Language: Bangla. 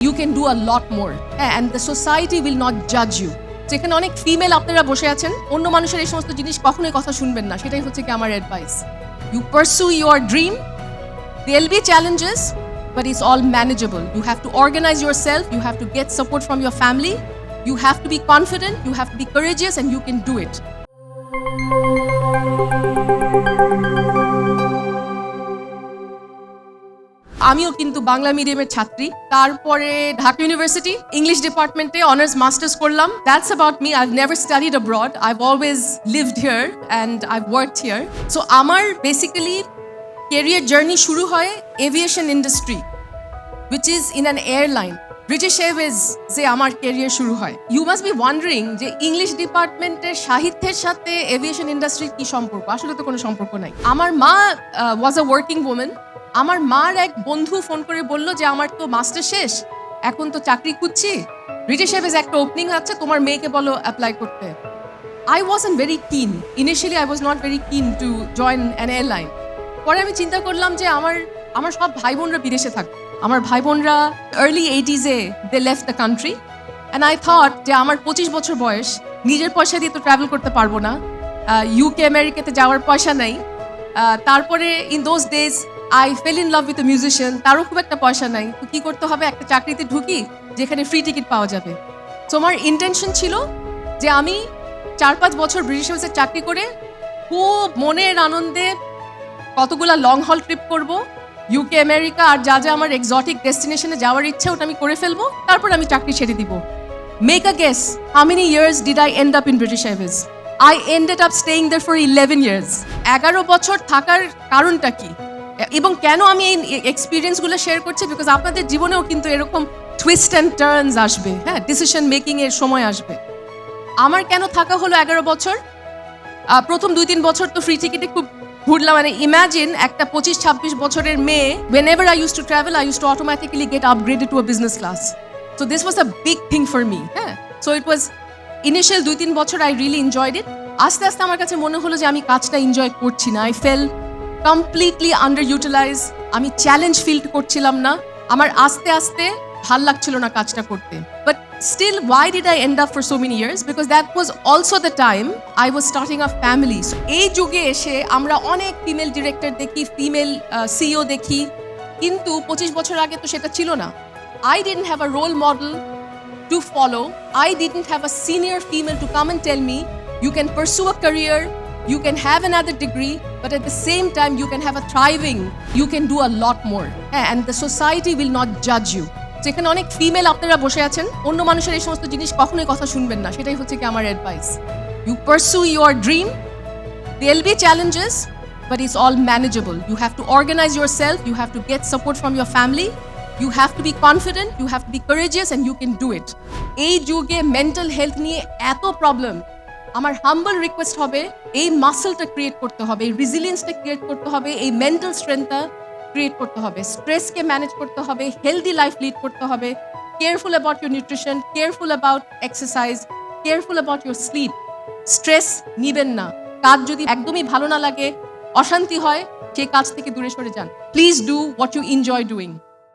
you can do a lot more and the society will not judge you যেখানে অনেক ফিমেল আপনারা বসে আছেন অন্য মানুষের এই সমস্ত জিনিস কখনোই কথা শুনবেন না সেটাই হচ্ছে কি আমার advice you pursue your dream There'll be challenges, but it's all manageable. You have to organize yourself, you have to get support from your family, you have to be confident, you have to be courageous, and you can do it. আমিও কিন্তু বাংলা মিডিয়ামের ছাত্রী। তারপরে ঢাকা ইউনিভার্সিটি ইংলিশ ডিপার্টমেন্টে অনার্স মাস্টার্স করলাম। That's about me I never studied abroad I've always lived here and I work here so আমার বেসিক্যালি কেরিয়ার জার্নি শুরু হয় aviation industry which is in an airline British Airways যে আমার কেরিয়ার শুরু হয়। ইউ মাস্ট বি ওয়ান্ডারিং যে ইংলিশ ডিপার্টমেন্টের সাহিত্যের সাথে এভিয়েশন ইন্ডাস্ট্রির কি সম্পর্ক? আসলে তো কোনো সম্পর্ক নাই। আমার মা ওয়াজ আ ওয়ার্কিং ওমেন আমার মার এক বন্ধু ফোন করে বলল যে, আমার তো মাস্টার শেষ, এখন তো চাকরি খুঁজছি। ব্রিটিশ এয়ারওয়েজ একটা ওপেনিং আছে, তোমার মেয়েকে বলো অ্যাপ্লাই করতে। I was an very keen initially I was not very keen to join an airline পরে আমি চিন্তা করলাম যে, আমার আমার সব ভাই বোনরা বিদেশে থাকে। আমার ভাই বোনরা early এইটিজে they left the country and I thought যে, আমার পঁচিশ বছর বয়স, নিজের পয়সা দিয়ে তো ট্রাভেল করতে পারব না। ইউকে আমেরিকাতে যাওয়ার পয়সা নাই। তারপরে in those days I fell in love with a musician তারও খুব একটা পয়সা নাই। তো কী করতে হবে? একটা চাকরিতে ঢুকি, যেখানে ফ্রি টিকিট পাওয়া যাবে। তো আমার ইন্টেনশন ছিল যে আমি চার পাঁচ বছর ব্রিটিশ হাউসের চাকরি করে খুব মনের আনন্দে কতগুলা লং হল ট্রিপ করব ইউকে আমেরিকা আর যা যা আমার এক্সটিক ডেস্টিনেশনে যাওয়ার ইচ্ছা, ওটা আমি করে ফেলব, তারপর আমি চাকরি ছেড়ে দিব। Make a guess how many years did I end up in British Airways I ended up staying there for eleven years এগারো বছর থাকার কারণটা কি? এবং কেন আমি এই এক্সপিরিয়েন্সগুলো শেয়ার করছি? বিকজ আপনাদের জীবনেও কিন্তু এরকম টুইস্ট অ্যান্ড টার্নস আসবে। হ্যাঁ ডিসিশন মেকিং এর সময় আসবে। আমার কেন থাকা হলো এগারো বছর? প্রথম দুই তিন বছর তো ফ্রি টিকিটে খুব ঘুরলাম। মানে ইমাজিন একটা পঁচিশ ছাব্বিশ বছরের মেয়ে whenever I used to travel I used to automatically get upgraded to a business class so this was a big thing for me হ্যাঁ সো ইট ওয়াজ ইনিশিয়াল দুই তিন বছর আই রিয়েলি এনজয়েড ইট আস্তে আস্তে আমার কাছে মনে হলো যে আমি কাজটা এনজয় করছি না। I fell completely under utilise আমি চ্যালেঞ্জ ফিল করছিলাম না। আমার আস্তে আস্তে ভালো লাগছিল না কাজটা করতে। But still why did I end up for so many years because that was also the time I was starting a family এই যুগে এসে আমরা অনেক ফিমেল ডিরেক্টর দেখি ফিমেল সিও দেখি। কিন্তু পঁচিশ বছর আগে তো সেটা ছিল না। I didn't have a role model to follow I didn't have a senior female to come and tell me you can pursue a career, you can have another degree, but at the same time, you can have a thriving, you can do a lot more. And the society will not judge you. যেখানে অনেক ফিমেল আপনারা বসে আছেন অন্য মানুষের এই সমস্ত জিনিস কখনোই কথা শুনবেন না সেটাই হচ্ছে কি আমার advice you pursue your dream There'll be challenges, but it's all manageable. You have to organize yourself, you have to get support from your family, you have to be confident, you have to be courageous, and you can do it. এই যুগে মেন্টাল হেলথ নিয়ে এত প্রবলেম আমার হাম্বল রিকোয়েস্ট হবে, এই মাসেলটা ক্রিয়েট করতে হবে, এই রিজিলিয়েন্সটা ক্রিয়েট করতে হবে, এই মেন্টাল স্ট্রেংথটা ক্রিয়েট করতে হবে স্ট্রেসকে ম্যানেজ করতে হবে হেলদি লাইফ লিড করতে হবে careful about your nutrition careful about exercise careful about your sleep stress নিবেন না, কাজ যদি একদমই ভালো না লাগে, অশান্তি হয়, সেই কাজ থেকে দূরে সরে যান। Please do what you enjoy doing